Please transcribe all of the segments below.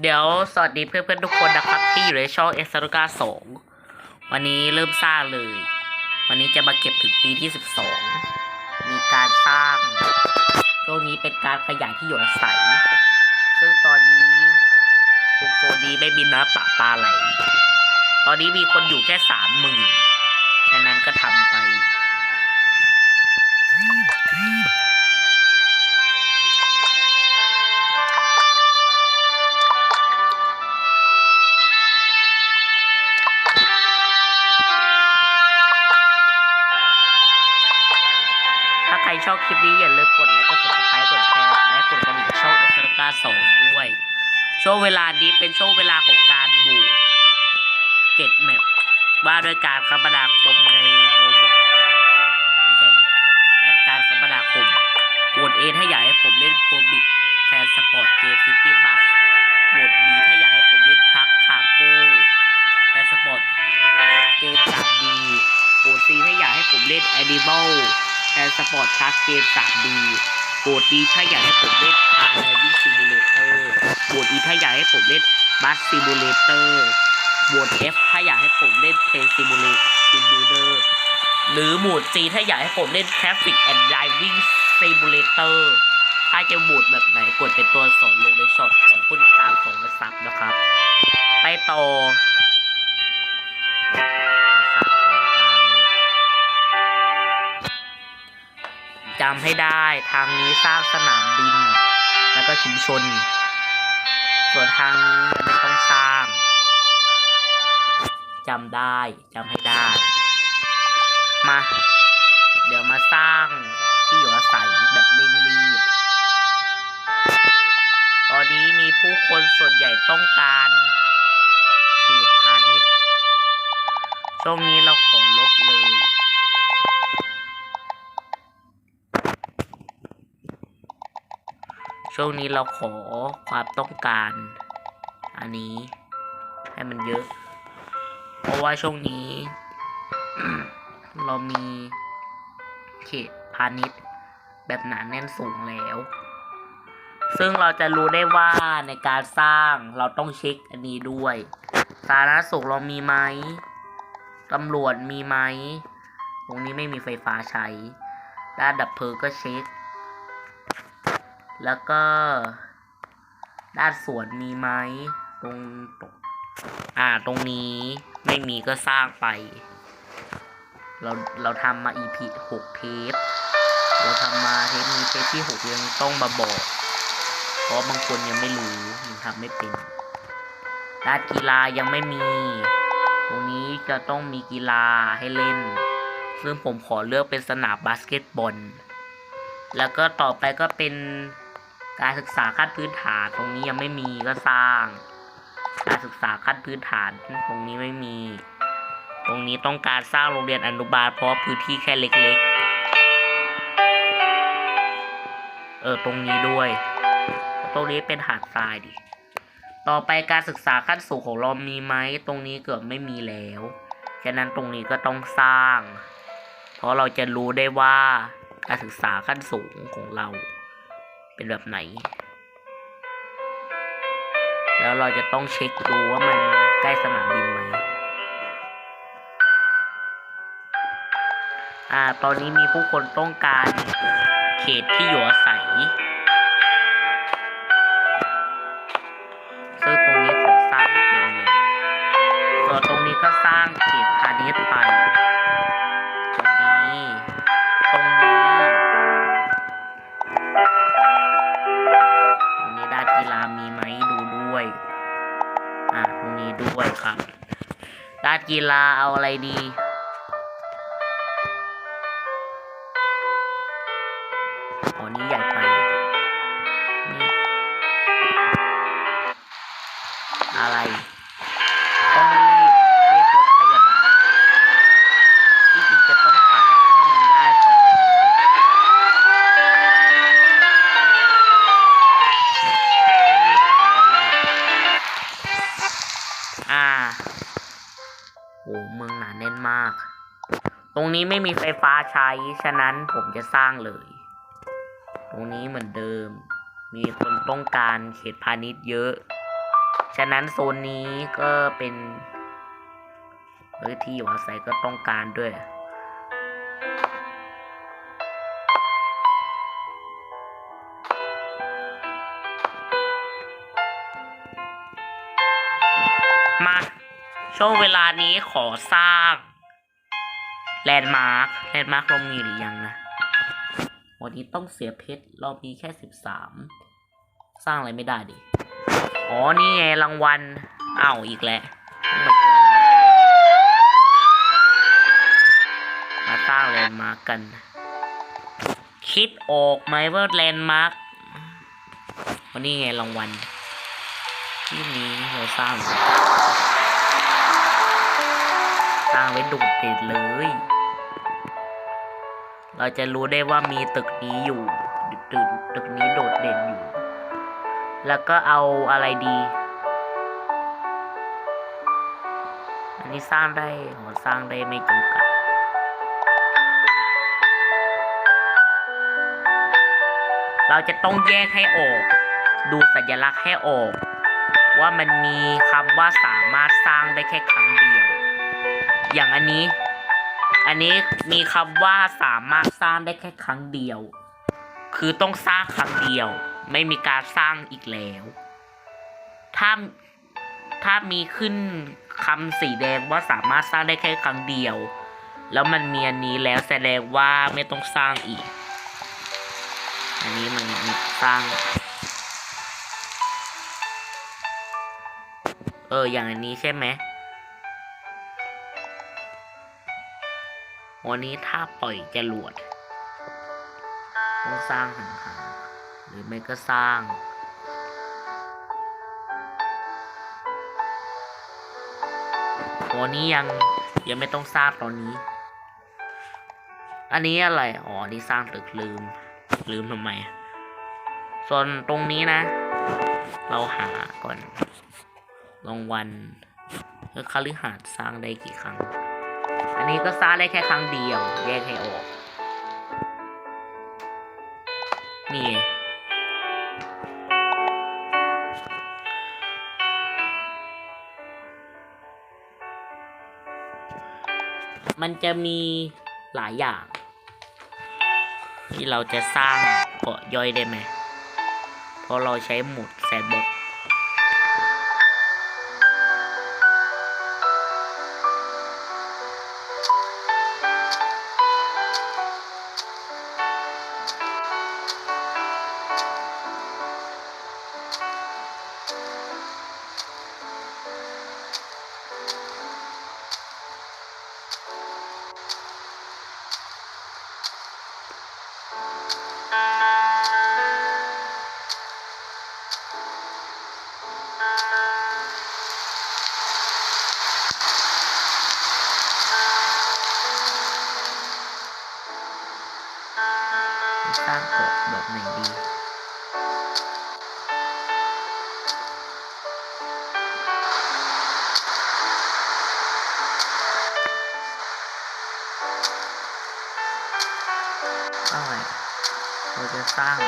เดี๋ยวสวัสดีเพื่อนๆทุกคนนะครับ ที่อยู่ในช่องเอสโรกาสองวันนี้เริ่มสร้างเลย วันนี้จะมาเก็บถึงปีที่สิบสองมีการสร้างช่วงนี้เป็นการขยายที่อยู่อาศัยซึ่งตอนนี้ทุกโซนนี้ไม่มีน้ำปะปลาไหล ตอนนี้มีคนอยู่แค่สามหมื่นฉะนั้นก็ทำไป รชอบคลิปนี้อย่าลืมกดไลค์กด subscribe กดแชร์และกดกระดิ่งช่องเอสตราสองด้วย ช่วงเวลานี้เป็นช่วงเวลาของการบูดเก็ตแมปว่าด้วยการคมนาคมในโรบอทไม่ใช่ดิแอปการคมนาคมโหวตเอถ้าอยากให้ผมเล่นโปรบิกแทนสปอร์ตเกมซิตี้บัสโหวตบีถ้าอยากให้ผมเล่นพักคาโก้แทนสปอร์ตเกมสามดีโหวตซีถ้าอยากให้ผมเล่นแอนิมอล แอนสปอร์ตคลาสเกม 3D โหวตดีถ้าอยากให้ผมเล่นคาร์ไดวิ่งซิมูเลเตอร์โหวตอีถ้าอยากให้ผมเล่นบัสซิมูเลเตอร์โหวต F ถ้าอยากให้ผมเล่นเพลย์ซิมูเลซิมูเลอร์หรือโหวต G ถ้าอยากให้ผมเล่น Traffic and Driving Simulator ถ้าจะโหวตแบบไหนกดเป็นตัวสอนลงในช็อตของผู้ติดตามของซับนะครับ ไปต่อ จำให้ได้ทางนี้สร้างสนามบิน แล้วก็ชุมชน ส่วนทางนี้ไม่ต้องสร้างจำได้จำให้ได้ มา เดี๋ยวมาสร้างที่อยู่อาศัยแบบเร่งรีบ ตอนนี้มีผู้คนส่วนใหญ่ต้องการเขตพาณิชย์ช่วงนี้เราขอลบเลย ช่วงนี้เราขอความต้องการ อันนี้ให้มันเยอะ เพราะว่าช่วงนี้ เรามีเขตพาณิชย์แบบหนาแน่นสูงแล้ว ซึ่งเราจะรู้ได้ว่าในการสร้างเราต้องเช็คอันนี้ด้วย สาธารณสุขเรามีไหมตำรวจมีไหม ตรงนี้ไม่มีไฟฟ้าใช้ ด้านดับเพลิงก็เช็ค แล้วก็ด้านสวนมีไหมตรงตรงอ่าตรงนี้ไม่มีก็สร้างไป เราเราทำมา EP หกเทปเราทำมาเทปนี้เทปที่หกยังต้องมาบอก เพราะบางคนยังไม่รู้ยังทำไม่เป็นด้านกีฬายังไม่มี ตรงนี้จะต้องมีกีฬาให้เล่น ซึ่งผมขอเลือกเป็นสนามบาสเกตบอล แล้วก็ต่อไปก็เป็น การศึกษาขั้นพื้นฐานตรงนี้ยังไม่มีก็สร้าง การศึกษาขั้นพื้นฐานตรงนี้ไม่มี ตรงนี้ต้องการสร้างโรงเรียนอนุบาลเพราะพื้นที่แค่เล็กๆ เออตรงนี้ด้วย ตรงนี้เป็นหาดทรายดิ ต่อไปการศึกษาขั้นสูงของเรามีไหม ตรงนี้เกือบไม่มีแล้ว ฉะนั้นตรงนี้ก็ต้องสร้าง เพราะเราจะรู้ได้ว่าการศึกษาขั้นสูงของเรา เป็นแบบไหน แล้วเราจะต้องเช็คดูว่ามันใกล้สนามบินไหม อ่า ตอนนี้มีผู้คนต้องการเขตที่อยู่อาศัย อะตรงนี้ด้วยครับ ด้านกีฬาเอาอะไรดี อ๋อนี่ใหญ่ไป นี่ อะไร นี้ไม่มีไฟฟ้าใช้ ฉะนั้นผมจะสร้างเลย ตรงนี้เหมือนเดิม มีคนต้องการเขตพาณิชย์เยอะ ฉะนั้นโซนนี้ก็เป็นเออที่อยู่อาศัยก็ต้องการด้วยมาช่วงเวลานี้ขอสร้าง แลนด์มาร์คแลนด์มาร์คเรามีหรือยังนะ วันนี้ต้องเสียเพชรเรามีแค่สิบสามสร้างอะไรไม่ได้ดิ อ๋อ นี่ไงรางวัลอ้าวอีกแล้วมาสร้างแลนด์มาร์คกัน คิดออกไหมว่าแลนด์มาร์ควันนี้ไงรางวัลที่นี้เราสร้างสร้างไว้โดดเด่นเลย เราจะรู้ได้ว่ามีตึกนี้อยู่ตึกตึกนี้โดดเด่นอยู่ แล้วก็เอาอะไรดี อันนี้สร้างได้โหสร้างได้ไม่จำกัด เราจะต้องแยกให้ออก ดูสัญลักษณ์ให้ออก ว่ามันมีคำว่าสามารถสร้างได้แค่ครั้งเดียว อย่างอันนี้ อันนี้มีคำว่าสามารถสร้างได้แค่ครั้งเดียว คือต้องสร้างครั้งเดียว ไม่มีการสร้างอีกแล้ว ถ้าถ้ามีขึ้นคำสีแดงว่าสามารถสร้างได้แค่ครั้งเดียว แล้วมันมีอันนี้แล้วแสดงว่าไม่ต้องสร้างอีก อันนี้มันมสร้าง เอออย่างอันนี้ใช่ไหม วันนี้ถ้าปล่อยจรวดต้องสร้างห่างๆหรือไม่ก็สร้างวันนี้ยังยังไม่ต้องสร้างตอนนี้ อันนี้อะไรอ๋อนี่สร้างตึกลืม ลืมทำไม ส่วนตรงนี้นะ เราหาก่อนรางวัลเออคฤหาสน์สร้างได้กี่ครั้ง อันนี้ก็สร้างได้แค่ครั้งเดียวแยกให้ออก นี่ มันจะมีหลายอย่าง ที่เราจะสร้างเกาะย่อยได้ไหมเพราะเราใช้หมุดแซนบ็อก สร้าง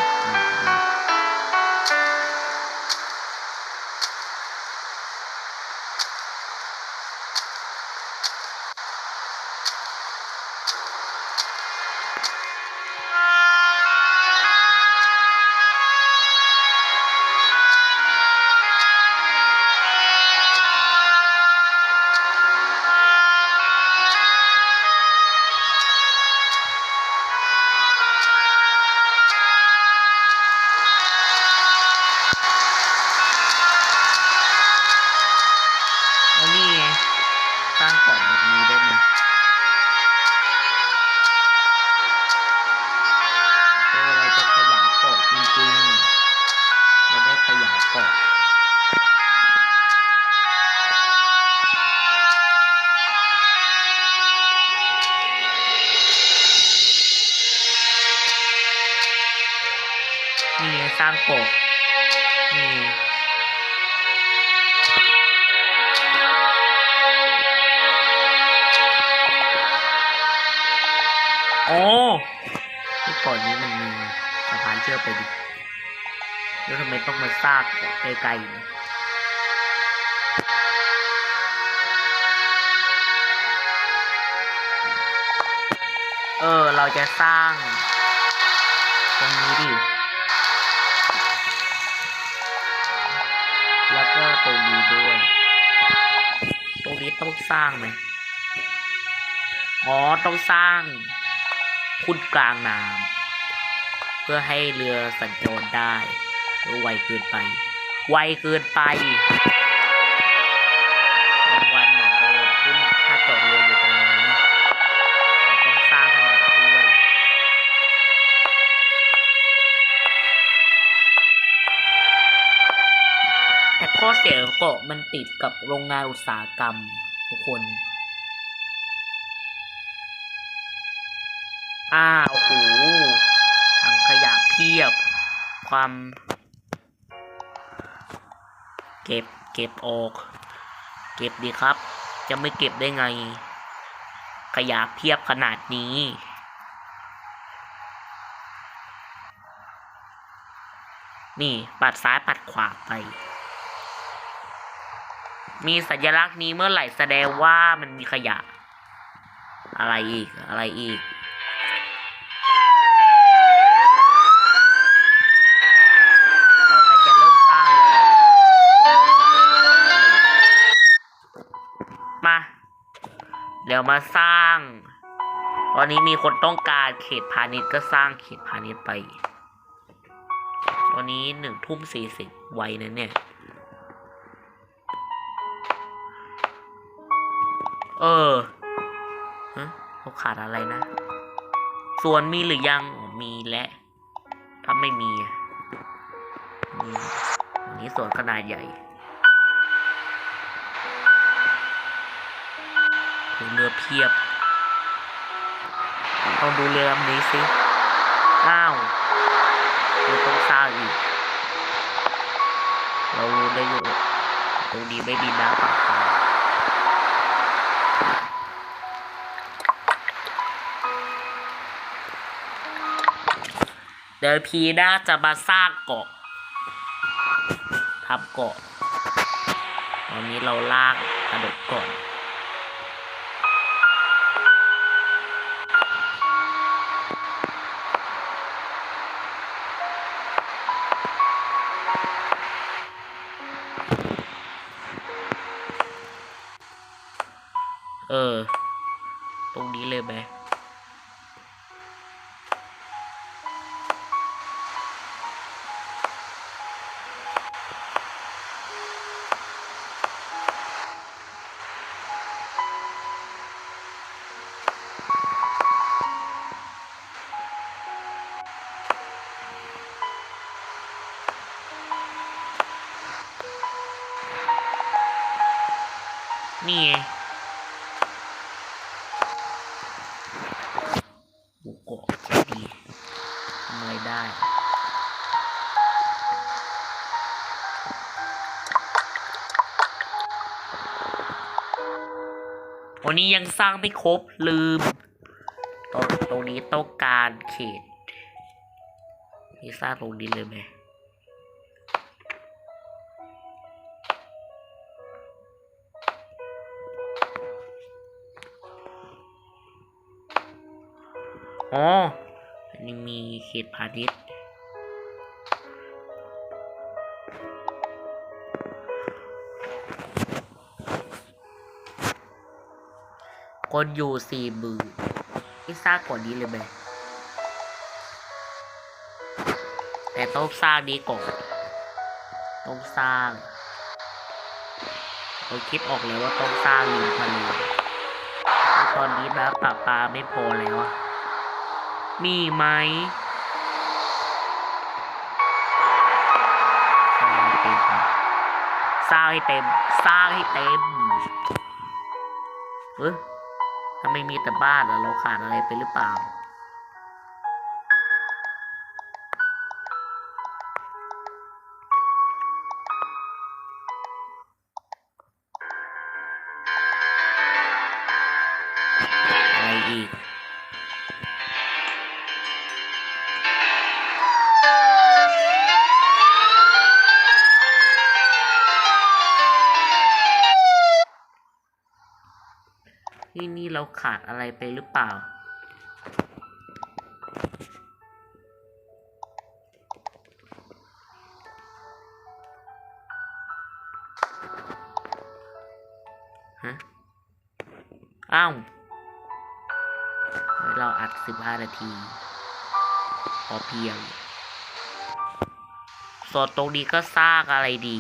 อที่ก่อนนี้มันมีสะพานเชื่อมไปดิแล้วทำไมต้องมาสร้างไกลๆเออ เราจะสร้าง ตรงนี้ดิ แล้วก็ตรงนี้ด้วย ตรงนี้ต้องสร้างไหมอ๋อ ต้องสร้าง ขุดกลางน้ำเพื่อให้เรือสัญจรได้หรือไวเกินไป ไวเกินไปรางวัลหมือนเดิมขึ้นถ้าจอดเรืออยู่ตรงนี้แต่ต้องสร้างถนนด้วยแต่ข้อเสียของเกาะมันติดกับโรงงานอุตสาหกรรมทุกคน อ้าวโอ้โหถังขยะเพียบ ความ เก็บ เก็บออก เก็บดีครับ จะไม่เก็บได้ไง ขยะเพียบขนาดนี้นี่ปัดซ้ายปัดขวาไป มีสัญลักษณ์นี้เมื่อไหร่แสดงว่ามันมีขยะ อะไรอีกอะไรอีก ต่อไปจะเริ่มสร้างแล้วมา เดี๋ยวมาสร้างวันนี้มีคนต้องการเขตพาณิชย์ก็สร้างเขตพาณิชย์ไป วันนี้หนึ่งทุ่มสี่สิบไวนะเนี่ย เออฮะเขาขาดอะไรนะ ส่วนมีหรือยัง มีและถ้าไม่มีอะนนี้ส่วนขนาดใหญ่ เรือเพียบลองดูเรือลำนี้สิ อ้าวเรือต้องสร้างอีก เรารู้ได้อยู่ ตรงนี้ไม่มีน้ำปลาปาเดี๋ยวพีน่าจะมาสร้างเกาะทำเกาะ ตอนนี้เราลากกระดกก่อน เออ ตรงนี้เลยไหม ไรได้ วันนี้ยังสร้างไม่ครบลืม ตรงตรงนี้ต้องการเขตนี่สร้างตรงนี้เลยไหมอ๋อ อันนี้มีเขตพาณิชย์คนอยู่สี่มื่นไม่สร้างก่อนนี้เลยไหมแต่ต้องสร้างนี้ก่อน ต้องสร้างเราคิดออกเลยว่าต้องสร้างริมทะเลเพราะตอนนี้นะป่าปลาไม่พอแล้วอะ มีไหมสร้างให้เต็มสร้างให้เต็มสร้างให้เต็มเฮ้ยทำไมมีแต่บ้านอะเราขาดอะไรไปหรือเปล่า เราขาดอะไรไปหรือเปล่า ฮะ อ้าว เราอัดสิบห้านาที พอเพียงส่วตรงนี้ก็สร้างอะไรดี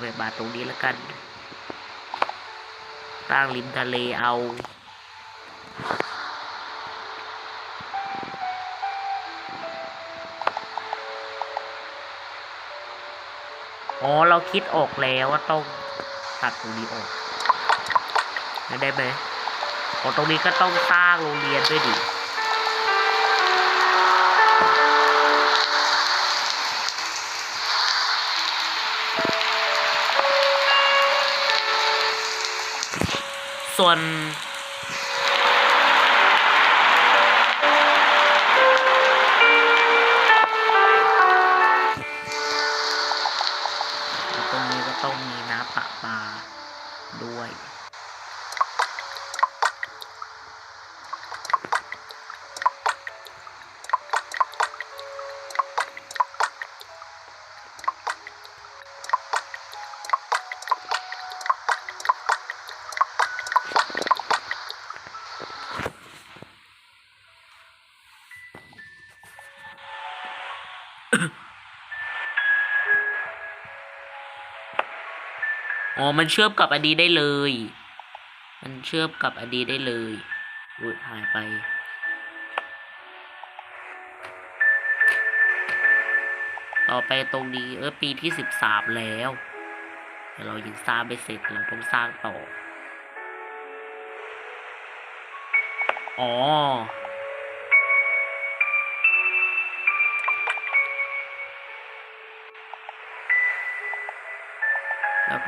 ไปมาตรงนี้แล้วกันสร้างริมทะเลเอาอ๋อเราคิดออกแล้วว่าต้องตัดตรงนี้ออกได้ไหมอ๋อตรงนี้ก็ต้องสร้างโรงเรียนด้วยดิ ส่วน อ๋อ มันเชื่อมกับอันนี้ได้เลย มันเชื่อมกับอันนี้ได้เลยอุยหายไป ต่อไปตรงนี้เออปีที่สิบสามแล้วแต่เรายังสร้างไม่เสร็จเราต้องสร้างต่อ อ๋อ แล้ว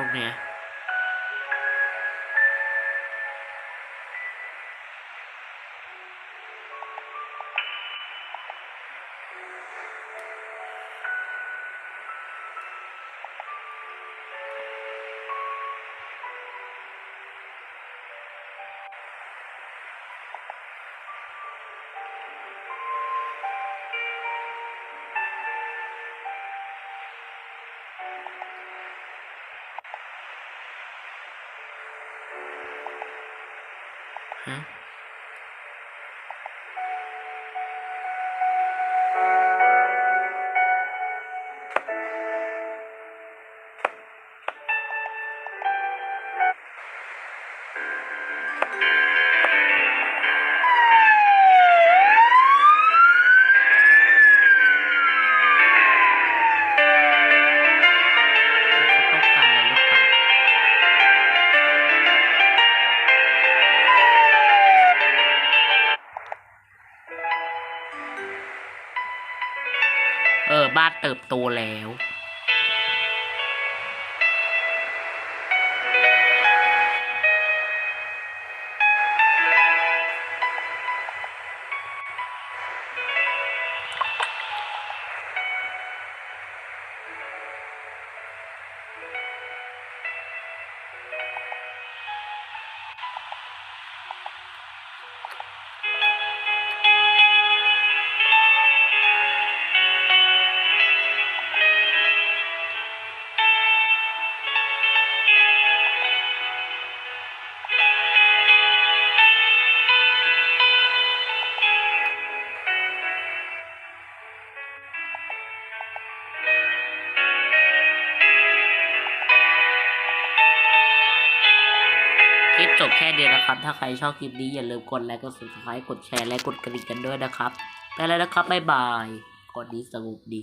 ต เติบโตแล้ว เดียวนะครับ ถ้าใครชอบคลิปนี้อย่าลืมกดไลค์กด subscribe กดแชร์และกดกระดิ่งกันด้วยนะครับ ไปแล้วนะครับบ๊ายบายกดดีสงบดี